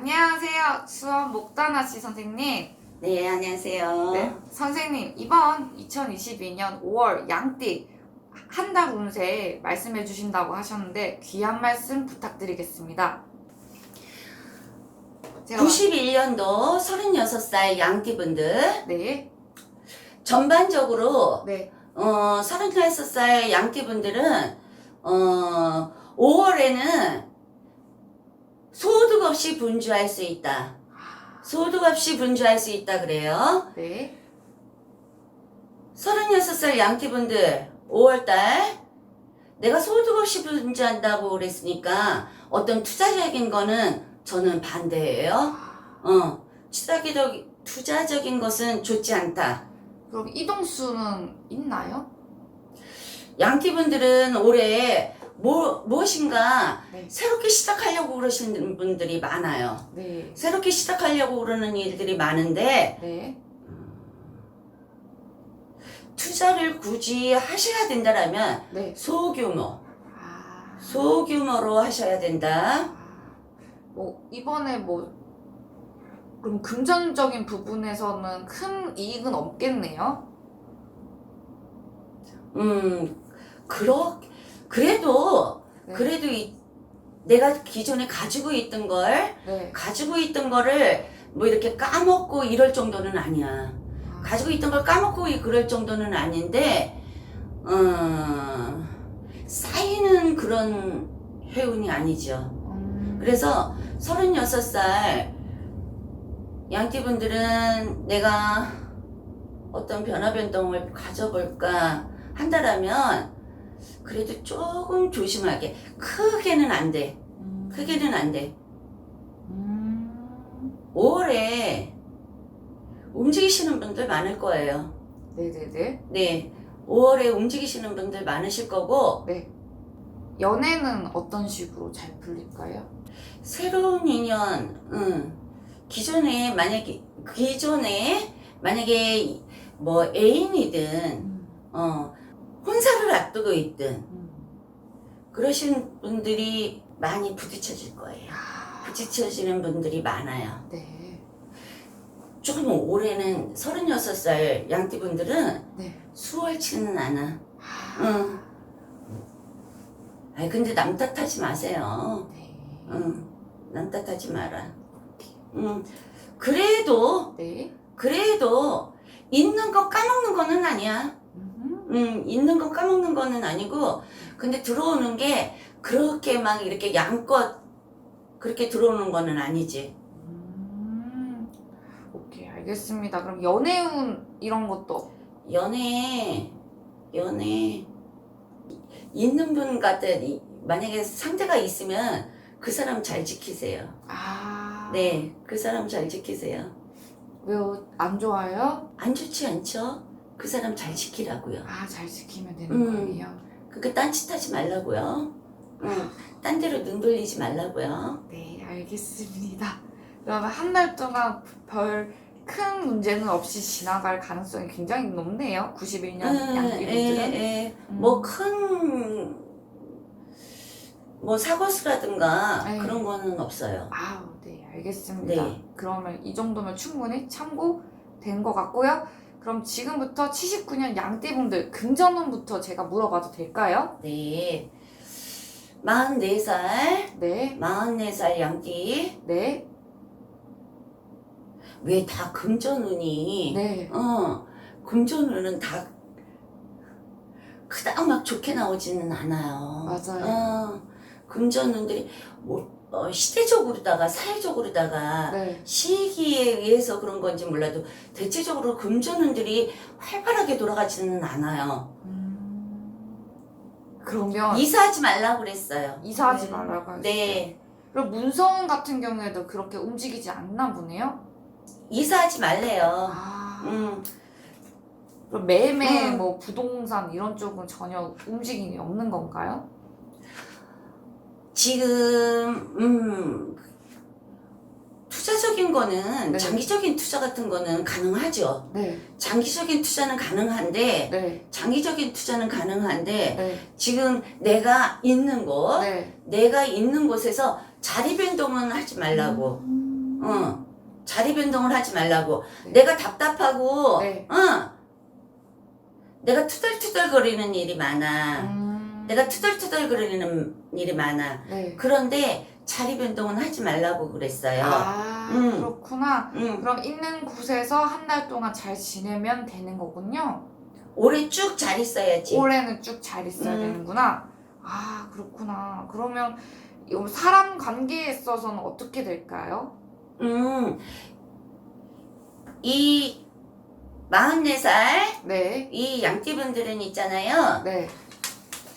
안녕하세요. 수원 목다나 씨 선생님. 네, 안녕하세요. 네. 선생님, 이번 2022년 5월 양띠 한 달 운세 말씀해 주신다고 하셨는데 귀한 말씀 부탁드리겠습니다. 제가 91년도 36살 양띠분들 네. 전반적으로 네. 어, 36살 양띠분들은 어, 5월에는 소득 없이 분주할 수 있다. 소득 없이 분주할 수 있다 그래요. 네. 36살 양띠분들 5월달 내가 소득 없이 분주한다고 그랬으니까 어떤 투자적인 거는 저는 반대예요. 어, 투자적인, 투자적인 것은 좋지 않다. 그럼 이동수는 있나요? 양띠분들은 올해 뭐, 무엇인가 네. 새롭게 시작하려고 그러시는 분들이 많아요. 네. 새롭게 시작하려고 그러는 일들이 많은데 네. 투자를 굳이 하셔야 된다라면 네. 소규모, 아. 소규모로 하셔야 된다. 뭐 이번에 뭐 그럼 금전적인 부분에서는 큰 이익은 없겠네요. 음, 그러, 그래도, 네. 그래도 이, 내가 기존에 가지고 있던 걸, 네. 가지고 있던 거를 뭐 이렇게 까먹고 이럴 정도는 아니야. 아, 가지고 있던 걸 까먹고 이- 그럴 정도는 아닌데, 어, 쌓이는 그런 회운이 아니죠. 음, 그래서 36살 양띠분들은 내가 어떤 변화 변동을 가져볼까 한다라면 그래도 조금 조심하게 크게는 안 돼. 음, 크게는 안 돼. 음, 5월에 움직이시는 분들 많을 거예요. 네네네. 네. 5월에 움직이시는 분들 많으실 거고 네. 연애는 어떤 식으로 잘 풀릴까요? 새로운 인연, 응. 기존에 만약에 기존에 만약에 뭐 애인이든 음, 어 앞두고 있든 음. 그러신 분들이 많이 부딪혀질 거예요. 아, 부딪혀지는 분들이 많아요. 네. 조금 올해는 36살 양띠분들은 네. 수월치는 않아. 아, 응. 아이 근데 남 탓하지 마세요. 네. 응. 남 탓하지 마라. 응. 그래도 네. 그래도 있는 거 까먹는 거는 아니야. 음, 음, 있는 거 까먹는 거는 아니고, 근데 들어오는 게 그렇게 막 이렇게 양껏 그렇게 들어오는 거는 아니지. 음, 오케이 알겠습니다. 그럼 연애운 이런 것도 연애, 연애, 있는 분. 이- 만약에 상대가 있으면 그 사람 잘 지키세요. 아, 네, 그 사람 잘 지키세요. 왜요? 안 좋아요? 안 좋지 않죠? 그 사람 잘 지키라고요. 아, 잘 지키면 되는 음. 거예요. 그거 딴짓하지 말라고요. 응, 딴 데로 눈 돌리지 말라고요. 네, 알겠습니다. 그러면 한 달 동안 별 큰 문제는 없이 지나갈 가능성이 굉장히 높네요. 91년 음, 양띠분들은. 예, 예. 음. 뭐 큰, 뭐 사고수라든가 네. 그런 거는 없어요. 아우, 네, 알겠습니다. 네. 그러면 이 정도면 충분히 참고된 것 같고요. 그럼 지금부터 79년 양띠분들 금전운부터 제가 물어봐도 될까요? 네. 44살, 네, 44살 양띠. 네, 왜 다 금전운이, 네. 어, 금전운은 다 그닥 막 좋게 나오지는 않아요. 맞아요. 어, 금전운들이 뭐, 어, 시대적으로다가 사회적으로다가 네. 시기에 의해서 그런 건지 몰라도 대체적으로 금전운들이 활발하게 돌아가지는 않아요. 음, 그러면 이사하지 말라고 그랬어요. 이사하지 네. 말라고 하셨어요. 네. 그럼 문서운 같은 경우에도 그렇게 움직이지 않나 보네요. 이사하지 말래요. 아, 음, 그럼 매매, 음. 뭐 부동산 이런 쪽은 전혀 움직임이 없는 건가요? 지금, 음, 투자적인 거는, 네. 장기적인 투자 같은 거는 가능하죠. 네, 장기적인 투자는 가능한데, 네, 장기적인 투자는 가능한데, 네, 지금 내가 있는 곳, 네. 내가 있는 곳에서 자리 변동은 하지 말라고. 음, 응. 자리 변동을 하지 말라고. 네. 내가 답답하고, 네. 응. 내가 투덜투덜거리는 일이 많아. 음. 내가 투덜투덜거리는 일이 많아. 네. 그런데 자리 변동은 하지 말라고 그랬어요. 아, 음. 그렇구나. 응. 그럼 있는 곳에서 한 달 동안 잘 지내면 되는 거군요. 오래 쭉잘 있어야지. 올해는 쭉 잘 있어야 음. 되는구나. 아, 그렇구나. 그러면 이 사람 관계에 있어서는 어떻게 될까요? 음. 이 44살 네. 이 양띠분들은 있잖아요. 네.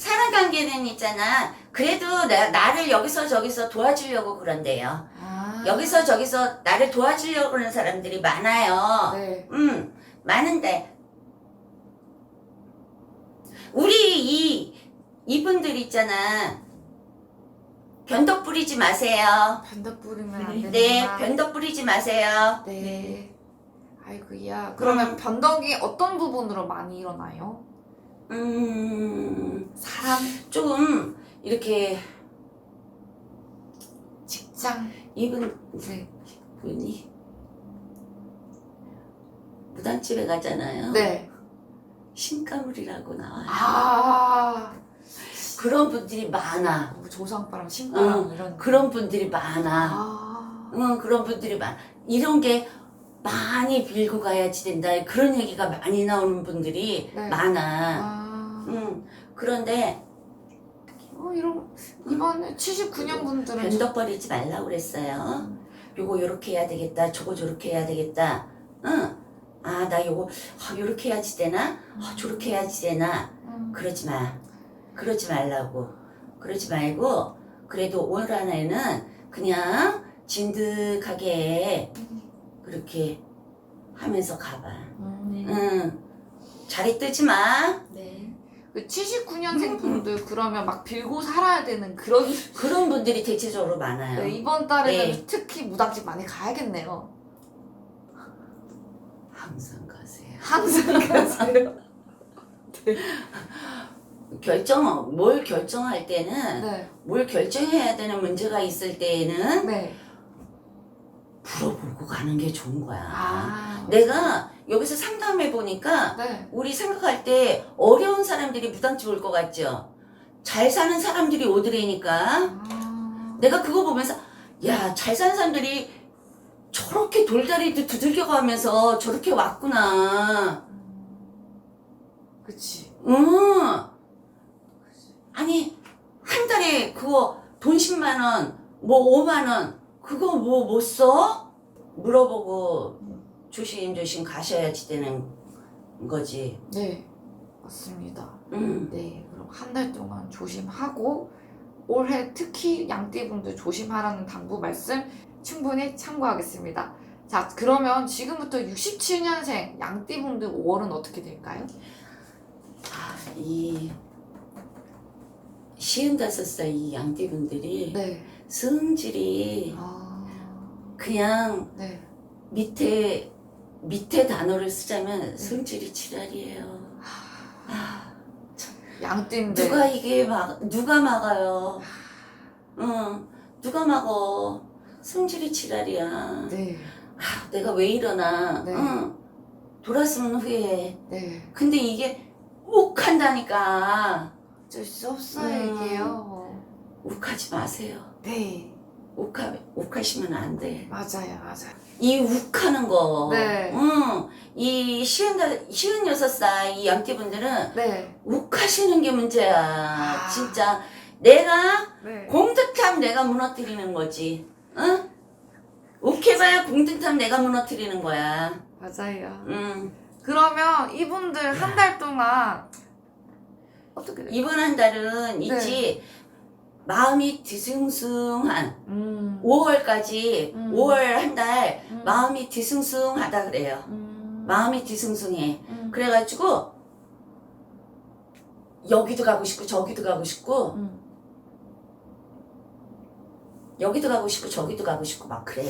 사람 관계는 있잖아. 그래도 나, 나를 여기서 저기서 도와주려고 그런대요. 아. 여기서 저기서 나를 도와주려고 그러는 사람들이 많아요. 네. 음, 많은데. 우리 이, 이분들 있잖아. 변덕 부리지 마세요. 변덕 부리면 안 되는구나. 네, 변덕 부리지 마세요. 네. 아이고야. 그러면 음. 변덕이 어떤 부분으로 많이 일어나요? 음, 사람, 조금, 이렇게, 직장. 이분, 네. 분이, 무당집에 가잖아요. 네. 신가물이라고 나와요. 아. 그런 분들이 많아. 뭐 조상바람, 신바람 이런. 그런 분들이 많아. 아. 응, 그런 분들이 많아. 이런 게 많이 빌고 가야지 된다. 그런 얘기가 많이 나오는 분들이 네. 많아. 아. 응. 그런데 어, 이런 이번에 79년 분들은 변덕거리지 말라고 그랬어요. 요거 요렇게 해야 되겠다. 저거 저렇게 해야 되겠다. 응. 아, 나 요거 아, 요렇게 해야지 되나? 아, 저렇게 해야지 되나? 음. 그러지 마. 그러지 말라고. 그러지 말고 그래도 올 한해는 그냥 진득하게 그렇게 하면서 가봐. 음. 응. 자리 뜨지 마. 네. 그 79년생 분들 그러면 막 빌고 살아야 되는 그런 그런 분들이 대체적으로 많아요. 네, 이번 달에는 네. 특히 무당집 많이 가야겠네요. 항상 가세요. 항상 가세요. 결정, 뭘 결정할 때는, 네. 뭘 결정해야 되는 문제가 있을 때에는 네. 물어보고 가는 게 좋은 거야. 아. 내가 여기서 상담해 보니까 네. 우리 생각할 때 어려운 사람들이 무당집 올 것 같죠? 잘 사는 사람들이 오드래니까 아. 내가 그거 보면서 야, 잘 사는 사람들이 저렇게 돌다리도 두들겨 가면서 저렇게 왔구나. 그치. 응. 아니, 한 달에 그거 돈 10만 원, 뭐 5만 원, 그거 뭐 못 써? 물어보고 조심조심 가셔야지 되는 거지. 네. 맞습니다. 응. 네. 그럼 한 달 동안 조심하고 올해 특히 양띠분들 조심하라는 당부 말씀 충분히 참고하겠습니다. 자, 그러면 지금부터 67년생 양띠분들 5월은 어떻게 될까요? 아, 이, 시은다섯 살 이 양띠분들이 네. 성질이 아. 그냥 네. 밑에, 밑에 단어를 쓰자면 성질이 지랄이에요. 아, 양띠인데. 누가 이게 막 누가 막아요? 응, 누가 막어? 성질이 지랄이야. 네. 아, 내가 왜 이러나? 네. 응, 돌았으면 후회해. 네. 근데 이게 욱한다니까. 어쩔 수 없어요, 음. 이게요. 욱하지 마세요. 네. 욱하, 욱하시면 안 돼. 맞아요, 맞아요. 이 욱하는 거. 네. 응, 이 쉬운, 쉬운 여섯 살 이 양띠분들은 네. 욱하시는 게 문제야. 아. 진짜. 내가 네. 공듯함 내가 무너뜨리는 거지. 응? 욱해봐야 공듯함 내가 무너뜨리는 거야. 맞아요. 응. 그러면 이분들 한 달 동안 어떻게 돼요? 이번 한 달은 네. 있지. 마음이 뒤숭숭한 음. 5월까지 음. 5월 한 달 음. 마음이 뒤숭숭하다 그래요. 음. 마음이 뒤숭숭해. 음. 그래가지고 여기도 가고 싶고 저기도 가고 싶고 음. 여기도 가고 싶고 저기도 가고 싶고 막 그래.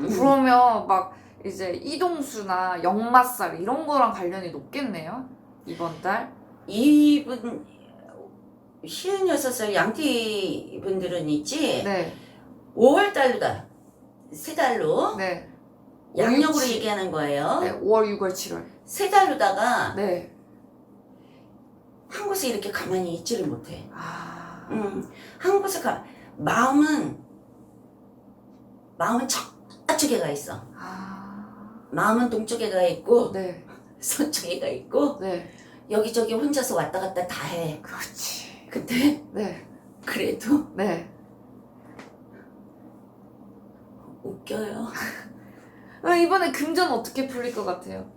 음. 그러면 막 이제 이동수나 역마살 이런 거랑 관련이 높겠네요. 이번 달. 이분 쉬운 여섯 살 양띠 분들은 있지 네. 5월 달다 세 달로 네. 양력으로 칠. 얘기하는 거예요. 네, 5월, 6월, 7월. 세 달로다가 네. 한 곳에 이렇게 가만히 있지를 못해. 아. 음, 한 곳에 가 마음은 마음은 저쪽에 가 있어. 아. 마음은 동쪽에 가 있고 네. 서쪽에 가 있고 네. 여기저기 혼자서 왔다 갔다 다 해. 그렇지. 근데 네. 그래도 네. 웃겨요. 어, 이번에 금전 어떻게 풀릴 것 같아요?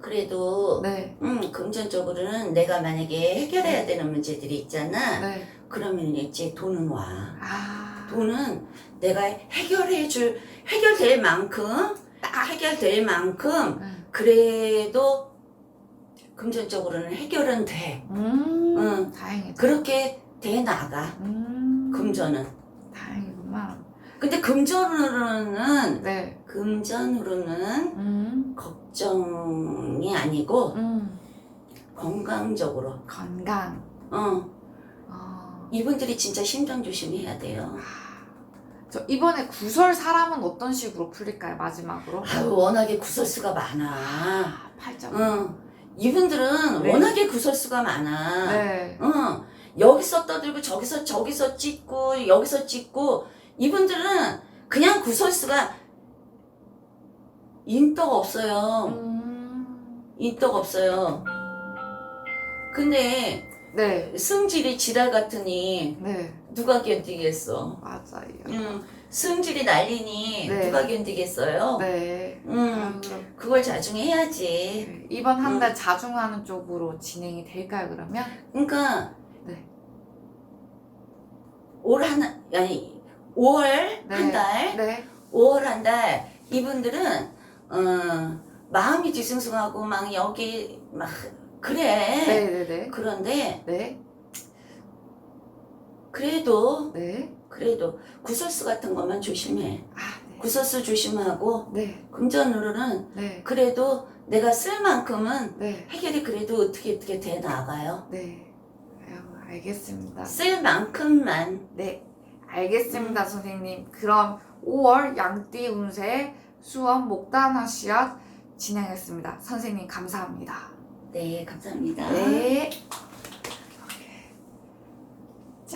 그래도 네. 음, 금전적으로는 내가 만약에 해결해야 되는 문제들이 있잖아. 네. 그러면 이제 돈은 와. 아. 돈은 내가 해결해 줄, 해결될 만큼, 딱 해결될 만큼, 음. 그래도 금전적으로는 해결은 돼. 음. 응. 다행이다. 그렇게 돼 나가. 음. 금전은. 다행이구만. 근데 금전으로는, 네. 금전으로는 음. 걱정이 아니고, 음. 건강적으로. 건강. 어. 어. 이분들이 진짜 심장 조심해야 돼요. 저 이번에 구설 사람은 어떤 식으로 풀릴까요? 마지막으로. 아유, 워낙에 구설수가 많아. 아, 팔자. 응. 이분들은 네. 워낙에 구설수가 많아. 네. 응. 여기서 떠들고 저기서 저기서 찍고 여기서 찍고 이분들은 그냥 구설수가 인덕 없어요. 음. 인덕 없어요. 근데 네. 승질이 지랄 같으니 네. 누가 견디겠어? 맞아요. 응. 승질이 날리니 네. 누가 견디겠어요? 네. 응. 아유, 그럼 그걸 자중해 야지. 네. 이번 한 음. 달 자중하는 쪽으로 진행이 될까요, 그러면? 그러니까 네. 올 한, 아니, 5월 네. 한 달, 네. 5월 한 달, 이분들은, 어, 마음이 뒤숭숭하고 막 여기, 막, 그래. 네, 네, 네. 그런데, 네. 그래도, 네. 그래도, 구설수 같은 것만 조심해. 아, 네. 구설수 조심하고, 네. 금전으로는, 네. 그래도 내가 쓸 만큼은 네. 해결이 그래도 어떻게 어떻게 돼 나가요. 네. 아유, 알겠습니다. 쓸 만큼만. 네. 음. 알겠습니다, 선생님. 그럼 5월 양띠 운세 수업 목단화 씨앗 진행했습니다. 선생님 감사합니다. 네, 감사합니다. 네.